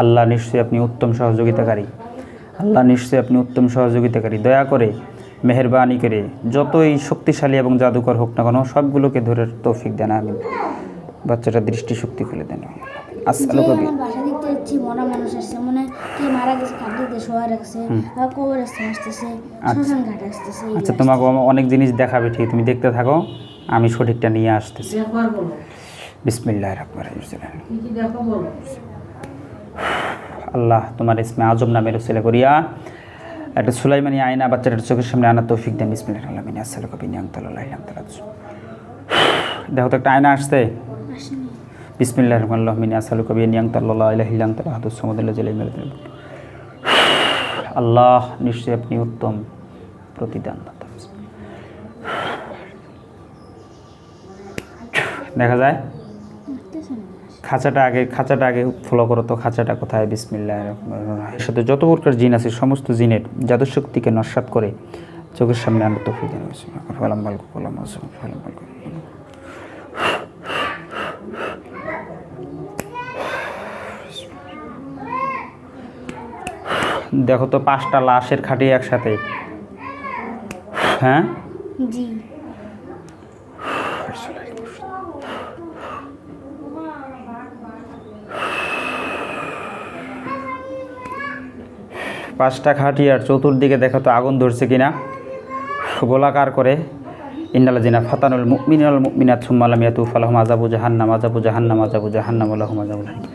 আল্লাহ নিশ্চয়ই আপনি উত্তম সহযোগিতাকারী। আল্লাহ নিশ্চয়ই আপনি উত্তম সহযোগিতাকারী। দয়া করে মেহরবানি করে যতই শক্তিশালী এবং জাদুকর হোক না কেন সবগুলোকে ধরে তৌফিক দেন আমি বাচ্চাটা দৃষ্টিশক্তি খুলে দেন। আসসালাম কবি আমার বাসা দেখতে যাচ্ছি মরা মানুষ আসছে মনে কে মারা গেছে খাদ্যতে শোয়া রাখছে বা আসতেছে শ্মশান ঘাট আসতেছে আচ্ছা তোমাকে অনেক জিনিস দেখাবে ঠিক তুমি দেখতে থাকো আমি সঠিকটা নিয়ে আসতেছি। বিসমিল্লাহ রহমান রহিম কি কি দেখো বলো আল্লাহ তোমার ইসমে আজম নামের উসিলা করিয়া একটা সুলাইমানি আয়না বাচ্চাটার চোখের সামনে আনা তৌফিক দেন। বিসমিল্লাহ আলমিন আসসালাম কবি নিয়াং তাল্লাহ দেখো তো একটা আয়না আসছে। বিসমিল্লাহ রহমান রহমিন আসসালাম কবি নিয়াং তাল্লাহ ইলাহিলাং তাল্লাহ হাদুস সমদুল্লাহ জলাই আল্লাহ নিশ্চয়ই আপনি উত্তম প্রতিদান দেখা যায়। খাঁচাটা আগে খাঁচাটা আগে ফলো করো তো খাঁচাটা কোথায়? বিসমিল্লাহ এর সাথে যত প্রকার জিন আছে সমস্ত জিনের জাদু শক্তিকে নস্বাত করে চোখের সামনে আনন্দ দেন ফলাম বালকু ফলাম ফলাম বালকু দেখো তো পাঁচটা লাশের খাটি একসাথে। হ্যাঁ? জি। পাঁচটা খাটি আর চতুর্দিকে দেখো তো আগুন ধরছে কিনা। গোলাকার করে ইন্দালাজিনা ফাতানুল মুমিনাল মুমিনাত সুম্মালাম ইয়াতু ফালাহম আজাবু জাহান্নাম আজাবু জাহান্নাম আজাবু জাহান্নাম আল্লাহুম আজাবু জাহান্নাম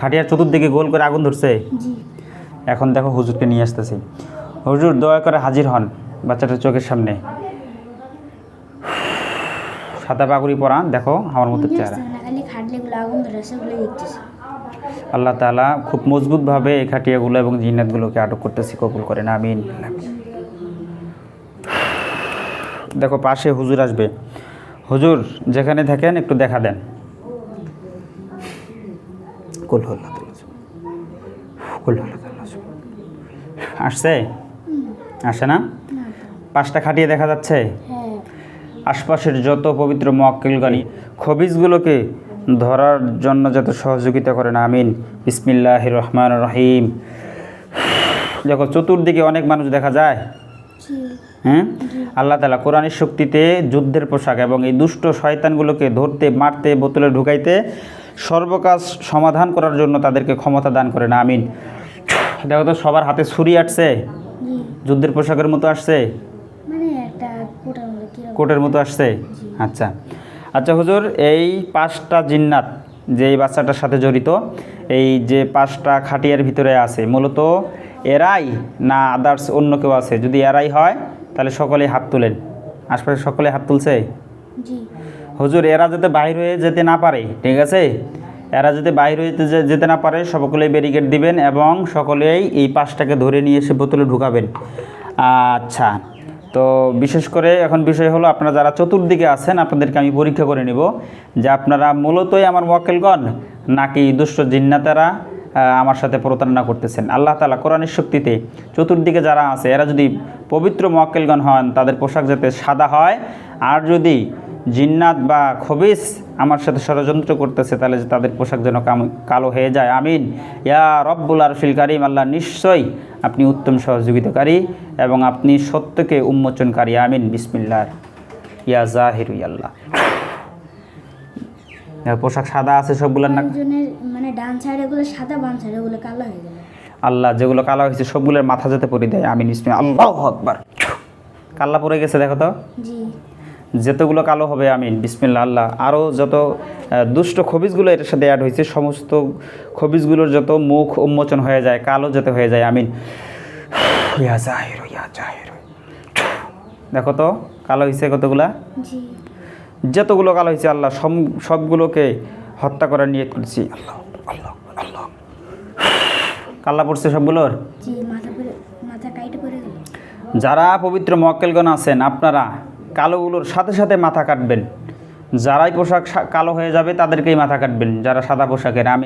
খাটিয়ার চতুর্দিকে গোল করে আগুন ধরছে? জি। এখন দেখো হুজুরকে নিয়ে আসতেছি। হুজুর দয়া করে হাজির হন বাচ্চাটার চোখের সামনে। সাদা পাগুড়ি পরা দেখো আমার মতো চেহারা। আল্লাহ তাআলা খুব মজবুতভাবে এই খাটিয়াগুলো এবং জিন্নাতগুলোকে আটক করতেছি কবুল করেন আমিন। দেখো পাশে হুজুর আসবে। হুজুর যেখানে থাকেন একটু দেখা দেন। আসছে? আসে না? পাশটা খাটিয়ে দেখা যাচ্ছে? হ্যাঁ। আশপাশের যত পবিত্র মক্কেলগানি খবিজগুলোকে ধরার জন্য যাতে সহযোগিতা করেন আমিন। বিসমিল্লাহ রহমান রহিম দেখো চতুর্দিকে অনেক মানুষ দেখা যায়। হ্যাঁ? আল্লাহ তালা কোরআনের শক্তিতে যুদ্ধের পোশাক এবং এই দুষ্ট শয়তানগুলোকে ধরতে মারতে বোতলে ঢুকাইতে সর্বকাজ সমাধান করার জন্য তাদেরকে ক্ষমতা দান করেন আমিন। দেখো তো সবার হাতে ছুরি আসছে। যুদ্ধের পোশাকের মতো আসছে। মানে কোটের মতো আসছে। আচ্ছা। আচ্ছা হুজুর এই পাঁচটা জিন্নাত যে এই বাচ্চাটার সাথে জড়িত এই যে পাঁচটা খাটিয়ার ভিতরে আছে মূলত এরাই না আদার্স অন্য কেউ আছে? যদি এরাই হয় তাহলে সকলেই হাত তুলেন। আশপাশে সকলে হাত তুলছে? হুজুর এরা যাতে বাইর হয়ে যেতে না পারে ঠিক আছে? এরা যদি বাইর হয়ে যেতে না পারে সকলেই ব্যারিকেড দিবেন এবং সকলেই এই পাশটাকে ধরে নিয়ে এসে বোতলে ঢুকাবেন। আচ্ছা তো বিশেষ করে এখন বিষয় হলো আপনারা যারা চতুর্দিকে আছেন, আপনাদেরকে আমি পরীক্ষা করে নিব যে আপনারা মূলতই আমার মোয়াক্কেলগণ নাকি দুষ্ট জিন্নাতারা আমার সাথে প্রতারণা করতেছেন। আল্লাহ তালা কোরআনের শক্তিতে চতুর্দিকে যারা আছে, এরা যদি পবিত্র মোয়াক্কেলগণ হন, তাদের পোশাক যাতে সাদা হয়, আর যদি জিন্নাত বা খবিস আমার সাথে ষড়যন্ত্র করতেছে তাহলে যে তাদের পোশাক যেন কাম- কালো হয়ে যায়। আমিন। ইয়া রব্বুল আরফিল কারিম আল্লাহ নিশ্চয়ই আপনি উত্তম সহযোগিতাকারী এবং আপনি সত্যকে উন্মোচনকারী। আমিন। বিসমিল্লাহ। ইয়া জাহিরু আল্লাহ। পোশাক সাদা আছে সবগুলোর না? মানে ডান সাইডে গুলো সাদা বাম সাইডে গুলো কালো হয়ে গেল। আল্লাহ যেগুলো কালো হয়েছে সবগুলোর মাথা যাতে পরি দেয়। আমিন। বিসমিল্লাহ আল্লাহ আকবার। কাল্লা পরে গেছে দেখো তো। জি। যতগুলো কালো হবে আমিন বিসমিল্লা আল্লাহ। আরও যত দুষ্ট খবিজগুলো এটার সাথে অ্যাড হয়েছে সমস্ত খবিজগুলোর যত মুখ উন্মোচন হয়ে যায় কালো যাতে হয়ে যায় আমিন। ইয়া জাহির ইয়া জাহির। দেখো তো কালো হয়েছে কতগুলা? যতগুলো কালো হয়েছে আল্লাহ সব সবগুলোকে হত্যা করার নিয়ত করছি। আল্লাহ আল্লাহ আল্লাহ। কাল্লা পড়ছে সবগুলোর? যারা পবিত্র মক্কেলগণ আছেন আপনারা কালোগুলোর সাথে সাথে মাথা কাটবেন। যারাই পোশাক কালো হয়ে যাবে তাদেরকেই মাথা কাটবেন, যারা সাদা পোশাকের। আমি